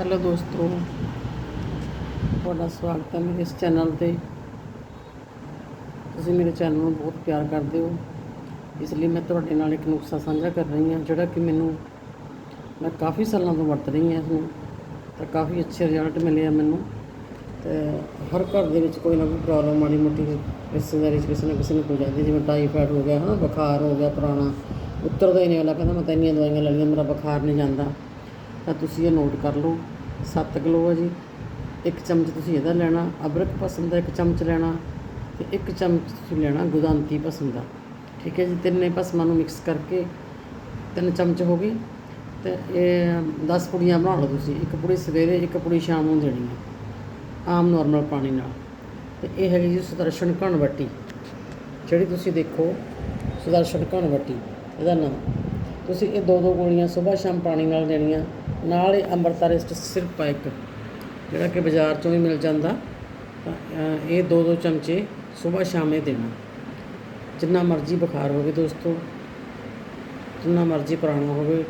Hello ਦੋਸਤੋ, ਤੁਹਾਡਾ ਸਵਾਗਤ ਹੈ ਮੇਰੇ ਇਸ ਚੈਨਲ ਤੇ। ਤੁਸੀਂ ਮੇਰੇ ਚੈਨਲ ਨੂੰ ਬਹੁਤ ਪਿਆਰ ਕਰਦੇ ਹੋ। ਇਸ ਲਈ ਮੈਂ ਤੁਹਾਡੇ ਨਾਲ ਇੱਕ ਨੁਸਖਾ ਸਾਂਝਾ ਕਰ ਰਹੀ ਹਾਂ, ਜਿਹੜਾ ਕਿ ਮੈਨੂੰ ਮੈਂ ਕਾਫੀ ਸਾਲਾਂ ਤੋਂ ਵਰਤ ਰਹੀ ਹਾਂ ਇਸ ਨੂੰ। ਤਾਂ ਕਾਫੀ ਅੱਛੇ ਰਿਜ਼ਲਟ ਮਿਲੇ ਆ ਮੈਨੂੰ। ਤੇ ਹਰ ਘਰ ਦੇ ਵਿੱਚ ਕੋਈ ਨਾ ਕੋਈ ਪ੍ਰੋਬਲਮ ਮਾੜੀ ਮੋਟੀ ਰਿਸ਼ਤੇਦਾਰੀ 'ਚ ਕਿਸੇ ਨਾ ਕਿਸੇ ਨੂੰ ਹੋ ਜਾਂਦੀ, ਜਿਵੇਂ ਟਾਈਫਾਇਡ ਹੋ ਗਿਆ, ਹਨਾ, ਬੁਖਾਰ ਹੋ ਗਿਆ ਪੁਰਾਣਾ। ਉਤਰਦਾ ਹੀ ਨਹੀਂ ਅਗਲਾ, ਕਹਿੰਦਾ ਮੈਂ ਤਾਂ ਇੰਨੀਆਂ ਦਵਾਈਆਂ ਲੈ ਲਈਆਂ, ਮੇਰਾ ਬੁਖਾਰ ਨਹੀਂ ਜਾਂਦਾ। ਤਾਂ ਤੁਸੀਂ ਇਹ ਨੋਟ ਕਰ ਲਓ। 7 ਕਿਲੋ ਹੈ ਜੀ। ਇੱਕ ਚਮਚ ਤੁਸੀਂ ਇਹਦਾ ਲੈਣਾ, ਅਬਰਕ ਪਸੰਦ ਦਾ ਇੱਕ ਚਮਚ ਲੈਣਾ ਤੇ ਇੱਕ ਚਮਚ ਤੁਸੀਂ ਲੈਣਾ ਗੁਦਾਂਤੀ ਭਸਮ ਦਾ। ਠੀਕ ਹੈ ਜੀ, ਤਿੰਨੇ ਭਸਮਾਂ ਨੂੰ ਮਿਕਸ ਕਰਕੇ ਤਿੰਨ ਚਮਚ ਹੋ ਗਏ। ਤੇ ਇਹ 10 ਪੁੜੀਆਂ ਬਣਾ ਲਓ ਤੁਸੀਂ। ਇੱਕ ਪੁੜੀ ਸਵੇਰੇ, ਇੱਕ ਪੁੜੀ ਸ਼ਾਮ ਨੂੰ ਦੇਣੀ ਹੈ। ਆਮ ਨਾਰਮਲ ਪਾਣੀ ਨਾਲ। ਤੇ ਇਹ ਹੈਗੀ ਜੀ ਸੁਦਰਸ਼ਨ ਘਣ ਵੱਟੀ ਜਿਹੜੀ ਤੁਸੀਂ ਦੇਖੋ, ਸੁਦਰਸ਼ਨ ਘਣ ਵੱਟੀ ਇਹਦਾ ਨਾਮ। ਤੁਸੀਂ ਇਹ ਦੋ ਦੋ ਗੋਲੀਆਂ ਸਵੇਰ ਸ਼ਾਮ ਪਾਣੀ ਨਾਲ ਦੇਣੀਆਂ। ਨਾਲ ਇਹ ਅੰਮ੍ਰਿਤਾ ਰਿਸਟ ਸਿਰਫ ਆ ਇੱਕ ਜਿਹੜਾ ਕਿ ਬਾਜ਼ਾਰ ਚੋਂ ਵੀ ਮਿਲ ਜਾਂਦਾ। ਤਾਂ, ਇਹ ਦੋ ਦੋ ਚਮਚੇ ਸਵੇਰ ਸ਼ਾਮ ਦੇਣਾ। ਜਿੰਨਾ ਮਰਜ਼ੀ ਬੁਖਾਰ ਹੋਵੇ ਦੋਸਤੋ ਜਿੰਨਾ ਮਰਜ਼ੀ ਪੁਰਾਣਾ ਹੋਵੇ।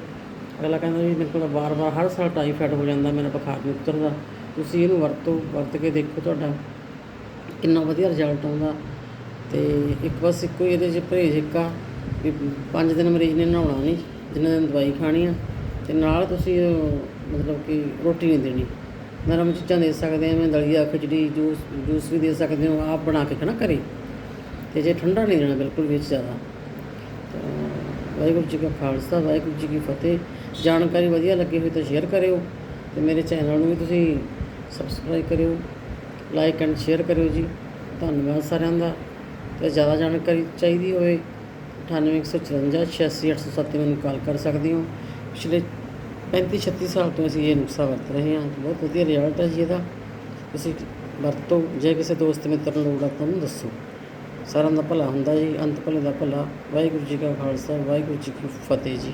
ਅਗਲਾ ਕਹਿੰਦਾ ਵੀ ਮੇਰੇ ਕੋਲ ਵਾਰ-ਵਾਰ ਹਰ ਸਾਲ ਟਾਈਫਾਇਡ ਹੋ ਜਾਂਦਾ ਮੇਰਾ ਬੁਖਾਰ ਨਹੀਂ ਉਤਰਦਾ ਤੁਸੀਂ ਇਹਨੂੰ ਵਰਤੋ ਵਰਤ ਕੇ ਦੇਖੋ ਤੁਹਾਡਾ ਕਿੰਨਾ ਵਧੀਆ ਰਿਜ਼ਲਟ ਆਉਂਦਾ। ਤੇ ਇੱਕ ਬਸ ਇੱਕੋ ਹੀ ਇਹਦੇ 'ਚ ਪਰਹੇਜ਼ ਇੱਕ ਵੀ ਪੰਜ ਦਿਨ ਮਰੀਜ਼ ਨੇ ਨਹਾਉਣਾ ਨਹੀਂ ਜਿੰਨੇ ਦਿਨ ਦਵਾਈ ਖਾਣੀ ਆ। ਤੇ ਨਾਲ ਤੁਸੀਂ ਮਤਲਬ ਕਿ ਰੋਟੀ ਨਹੀਂ ਦੇਣੀ। ਨਰਮ ਚੀਜ਼ਾਂ ਦੇ ਸਕਦੇ ਆ, ਮੈਂ ਦਲੀਆ, ਖਿਚੜੀ, ਜੂਸ ਜੂਸ ਵੀ ਦੇ ਸਕਦੇ ਹੋ, ਆਪ ਬਣਾ ਕੇ ਖਾਣਾ ਘਰੇ। ਤੇ ਜੇ ਠੰਡਾ ਨਹੀਂ ਦੇਣਾ ਬਿਲਕੁਲ ਵਿੱਚ ਜ਼ਿਆਦਾ। ਤਾਂ ਵਾਹਿਗੁਰੂ ਜੀ ਕਾ ਖਾਲਸਾ, ਵਾਹਿਗੁਰੂ ਜੀ ਕੀ ਫਤਿਹ। ਜਾਣਕਾਰੀ ਵਧੀਆ ਲੱਗੀ ਹੋਈ ਤਾਂ ਸ਼ੇਅਰ ਕਰਿਓ। ਤੇ ਮੇਰੇ ਚੈਨਲ ਨੂੰ ਵੀ ਤੁਸੀਂ ਸਬਸਕ੍ਰਾਈਬ ਕਰਿਓ। ਲਾਈਕ ਐਂਡ ਸ਼ੇਅਰ ਕਰਿਓ ਜੀ। ਧੰਨਵਾਦ ਸਾਰਿਆਂ ਦਾ। ਤੇ ਜ਼ਿਆਦਾ ਜਾਣਕਾਰੀ ਚਾਹੀਦੀ ਹੋਵੇ 9854 86807 ਮੈਨੂੰ ਕਾਲ ਕਰ ਸਕਦੇ ਹੋ। ਪਿਛਲੇ 35 36 ਸਾਲ ਤੋਂ ਅਸੀਂ ਇਹ ਨੁਸਖਾ ਵਰਤ ਰਹੇ ਹਾਂ। ਬਹੁਤ ਵਧੀਆ ਰਿਜ਼ਲਟ ਹੈ ਜੀ ਇਹਦਾ। ਤੁਸੀਂ ਵਰਤੋ, ਜੇ ਕਿਸੇ ਦੋਸਤ ਮਿੱਤਰ ਨੂੰ ਲੋੜ ਆ ਤਾਂ ਉਹਨੂੰ ਦੱਸੋ। ਸਾਰਿਆਂ ਦਾ ਭਲਾ ਹੁੰਦਾ ਜੀ, ਅੰਤ ਭਲੇ ਦਾ ਭਲਾ। ਵਾਹਿਗੁਰੂ ਜੀ ਕਾ ਖਾਲਸਾ, ਵਾਹਿਗੁਰੂ ਜੀ ਕੀ ਫਤਿਹ ਜੀ।